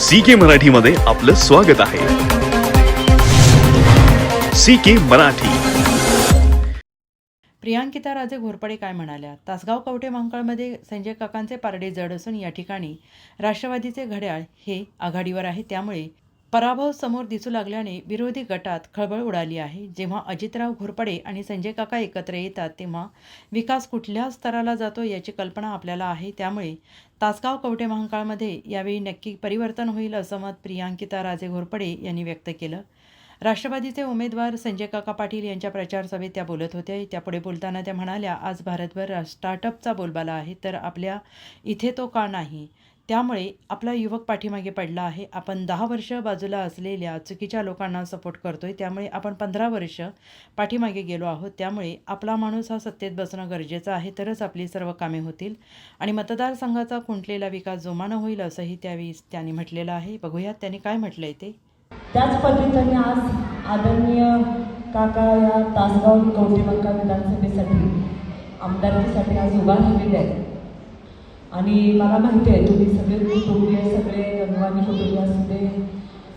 C के मराठी मध्ये आपलं स्वागत आहे. सी के मराठी. प्रियांकिता राजे घोरपडे काय म्हणाल्या? तासगाव कवठे मांकाळमध्ये संजय काकांचे पारडे जड असून या ठिकाणी राष्ट्रवादीचे घड्याळ हे आघाडीवर आहे. त्यामुळे पराभव समोर दिसू लागल्याने विरोधी गटात खळबळ उडाली आहे. जेव्हा अजितराव घोरपडे आणि संजय काका एकत्र येतात तेव्हा विकास कुठल्या स्तराला जातो याची कल्पना आपल्याला आहे. त्यामुळे तासगाव कवटे महांकाळमध्ये यावेळी नक्की परिवर्तन होईल असं मत प्रियांकिता राजे घोरपडे यांनी व्यक्त केलं. राष्ट्रवादीचे उमेदवार संजय काका पाटील यांच्या प्रचारसभेत त्या बोलत होत्या. त्यापुढे बोलताना त्या म्हणाल्या आज भारतभर स्टार्टअपचा बोलबाला आहे तर आपल्या इथे तो का नाही? त्यामुळे आपला युवक पाठीमागे पडला आहे. आपण दहा वर्ष बाजूला असलेल्या चुकीच्या लोकांना सपोर्ट करतो आहे त्यामुळे आपण पंधरा वर्ष पाठीमागे गेलो आहोत. त्यामुळे आपला माणूस हा सत्तेत बसणं गरजेचं आहे. तरच आपली सर्व कामे होतील. आणि मतदारसंघाचा खुंटलेला विकास जोमानं होईल असंही त्यावेळी त्यांनी म्हटलेलं आहे. बघूयात त्यांनी काय म्हटलं आहे ते. त्याच पद्धतीने आज आदरणीय काका या तासगाव कवठेमंका विधानसभेसाठी आमदारकीसाठी आज उभा राहिलेले आहेत. आणि मला माहिती आहे तुम्ही सगळे कुटुंबीय सगळे रंगवानी कुटुंबीय असू दे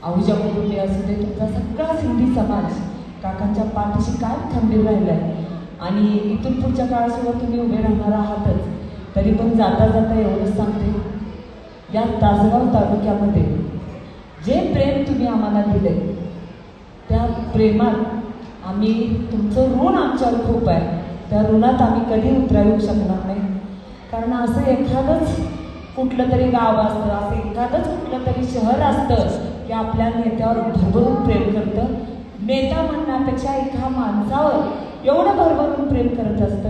आहुजा कुटुंबीय असू दे तुमचा सगळा सिंधी समाज काकांच्या पाठीशी काय थांबलेला राहिला आहे आणि इथून पुढच्या काळासोबत तुम्ही उभे राहणार आहातच तरी पण जाता जाता एवढंच सांगते. या तासगाव तालुक्यामध्ये जे प्रेम तुम्ही आम्हाला दिले त्या प्रेमात आम्ही तुमचं ऋण आमच्यावर खूप आहे. त्या ऋणात आम्ही कधी उतरावू शकणार नाही. कारण असं एखादंच कुठलं तरी गाव असतं असं एखादंच कुठलं तरी शहर असतं की आपल्या नेत्यावर भरभरून प्रेम करतं. नेता म्हणण्यापेक्षा एका माणसावर एवढं भरभरून प्रेम करत असतं.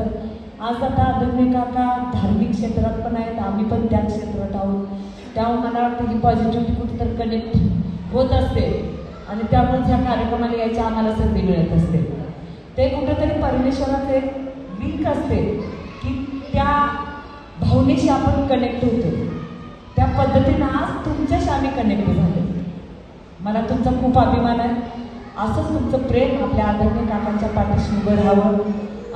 आज आता आदरणीय काका धार्मिक क्षेत्रात पण आहेत आम्ही पण त्या क्षेत्रात आहोत. त्यामुळे मला वाटतं ही पॉझिटिव्हिटी कुठेतरी कनेक्ट होत असते. आणि त्यामुळे ह्या कार्यक्रमाला यायची आम्हाला संधी मिळत असते. ते कुठेतरी परमेश्वराचे लिंक असते. भावनेशी आपण कनेक्ट होतो. त्या पद्धतीनं आज तुमच्याशी आम्ही कनेक्ट झालो. मला तुमचा खूप अभिमान आहे. असंच तुमचं प्रेम आपल्या आदरणीय काकांच्या पाठीशी उभं राहावं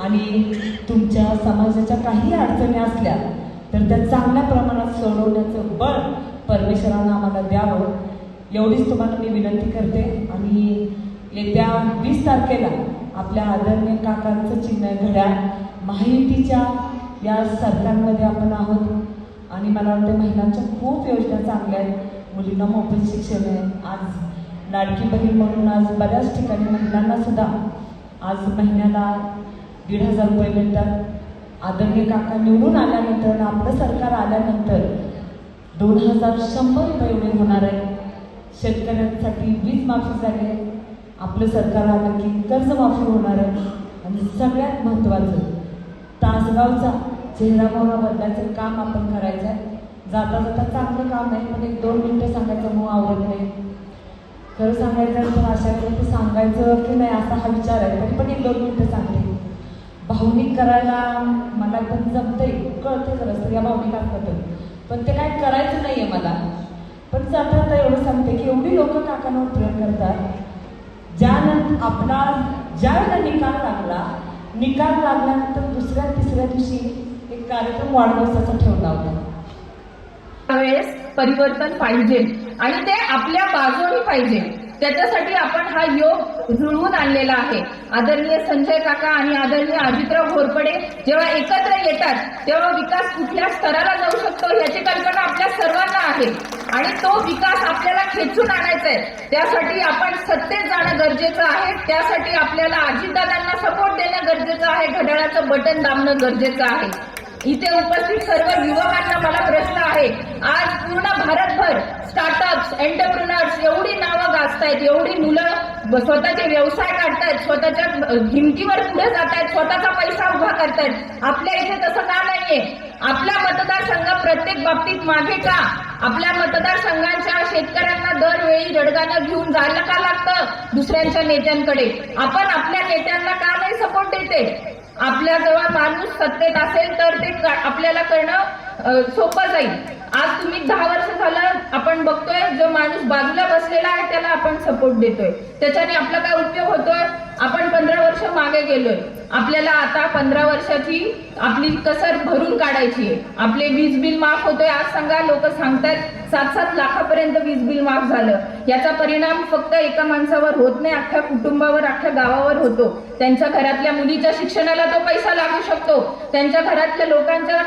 आणि तुमच्या समाजाच्या काही अडचणी असल्या तर त्या चांगल्या प्रमाणात सोडवण्याचं बळ परमेश्वरानं आम्हाला द्यावं. एवढीच तुम्हाला मी विनंती करते. आणि येत्या वीस तारखेला आपल्या आदरणीय काकांचं चिन्ह घड्याळ महायुतीच्या या सरकारमध्ये आपण आहोत. आणि मला वाटतं महिलांच्या खूप योजना चांगल्या आहेत. मुलींना मोफत शिक्षण आहे. आज लाडकी बहीण म्हणून आज बऱ्याच ठिकाणी महिलांना सुद्धा आज महिन्याला दीड हजार रुपये मिळतात. आदरणीय काका निवडून आल्यानंतर आपलं सरकार आल्यानंतर दोन हजार शंभर रुपये एवढे होणार आहे शेतकऱ्यांसाठी वीज माफी झाली आहे. आपलं सरकार आलं की कर्जमाफी होणार आहे. आणि सगळ्यात महत्त्वाचं तासगावचा चेहरामोहरा बदलायचं काम आपण करायचं आहे जाता जाता चांगलं काम आहे पण एक दोन मिनटं सांगायचं हो, मग आवडत नाही. खरं सांगायचं तर अशा वेळेला सांगायचं की नाही असा हा विचार आहे तरी पण एक दोन मिनटं सांगते. भावनिक करायला मला पण जमतंय कळतं जरा स्त्रिया भावनिक असतं पण ते काय करायचं नाही आहे मला. पण जाता जाता एवढं सांगते की एवढी लोक काकांवर प्रेम करतात ज्यानंतर आपला ज्या वेळेला निकाल लागला निकाल लागल्यानंतर दुसऱ्या तिसऱ्या दिवशी एक कार्यक्रम वाढदिवसाचा ठेवला होता त्यावेळेस परिवर्तन पाहिजे आणि ते आपल्या बाजूने पाहिजे. त्याच्यासाठी आपण हा योग जुळवून आणलेला आहे. आदरणीय संजय काका आणि आदरणीय अजितराव घोरपडे जेव्हा एकत्र येतात तेव्हा विकास कुठल्या स्तराला जाऊ शकतो याची कल्पना आपल्या सर्वांना आहे. आणि तो विकास आपल्याला खेचून आणायचा आहे. त्यासाठी आपण सत्तेत जाणं गरजेचं आहे. त्यासाठी आपल्याला अजितदादांना सपोर्ट देणं गरजेचं आहे. घड्याळाचं बटन दाबणं गरजेचं आहे. इथे उपस्थित सर्व युवकांना मला प्रश्न आहे. आज पूर्ण भारतभर स्टार्टअप्स एंटरप्रिनर्स एवढी नावं गाजतायत एवढी मुलं स्वतःचे व्यवसाय काढतायत स्वतःच्या हिमतीवर पुढे जातायत स्वतःचा पैसा उभा करतायत. आपल्या इथे तसं का नाहीये? आपला मतदारसंघ प्रत्येक बाबतीत मागे का आपल्या मतदारसंघांच्या शेतकऱ्यांना दरवेळी रडगाणं घेऊन जायला का लागतं? दुसऱ्यांच्या नेत्यांकडे. आपण आपल्या नेत्यांना का नाही सपोर्ट देते? आपल्या जवळ माणूस सत्तेत असेल तर ते आपल्याला करणं सोपं जाईल. आज तुम्ही दहा वर्ष झालं आपण बघतोय जो माणूस बाजूला बसलेला आहे त्याला आपण सपोर्ट देतोय. त्याच्याने आपला काय उपयोग होतोय? आपण मागे गेलोय. आपल्याला आता पंधरा वर्षाची आपली कसर भरून काढायची आहे. आपले वीज बिल माफ होतोय आज सांगा लोक सांगतात सात सात लाखापर्यंत वीज बिल माफ झालं. याचा परिणाम फक्त एका माणसावर होत नाही अख्ख्या कुटुंबावर अख्ख्या गावावर होतो. त्यांच्या घरातल्या मुलीच्या शिक्षणाला तो पैसा लागू शकतो. त्यांच्या घरातल्या लोकांच्या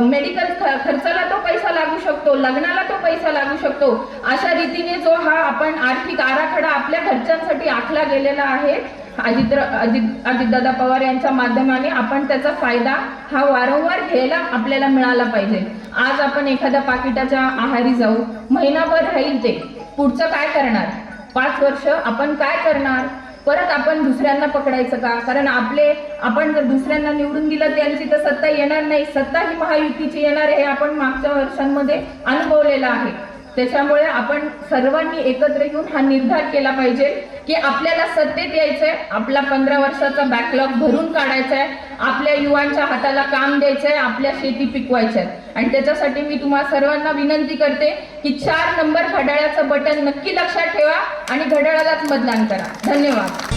मेडिकल खर्चाला तो पैसा लागू शकतो. लग्नाला तो पैसा लागू शकतो. अशा रीतीने जो हा आपण आर्थिक आराखडा आपल्या घरच्यांसाठी आखला गेलेला आहे अजित अजित अजितदादा पवार यांच्या माध्यमाने आपण त्याचा फायदा हा वारंवार घ्यायला आपल्याला मिळाला पाहिजे. आज आपण एखाद्या पाकिटाच्या आहारी जाऊ. महिनाभर राहील ते. पुढचं काय करणार? पाच वर्ष आपण काय करणार? परत आपण दुसऱ्यांना पकडायचं का? कारण आपले आपण जर दुसऱ्यांना निवडून दिलं त्यांची तर सत्ता येणार नाही. सत्ता ही महायुतीची येणार हे आपण मागच्या वर्षांमध्ये अनुभवलेलं आहे. त्याच्यामुळे आपण सर्वांनी एकत्र येऊन हा निर्धार केला पाहिजे. की आपल्याला सत्तेत यायचंय आपला पंधरा वर्षाचा बॅकलॉग भरून काढायचा आहे आपल्या युवांच्या हाताला काम द्यायचंय आपल्या शेती पिकवायच्या. आणि त्याच्यासाठी मी तुम्हा सर्वांना विनंती करते की चार नंबर घड्याळाचं बटन नक्की लक्षात ठेवा आणि घड्याळालाच मतदान करा. धन्यवाद.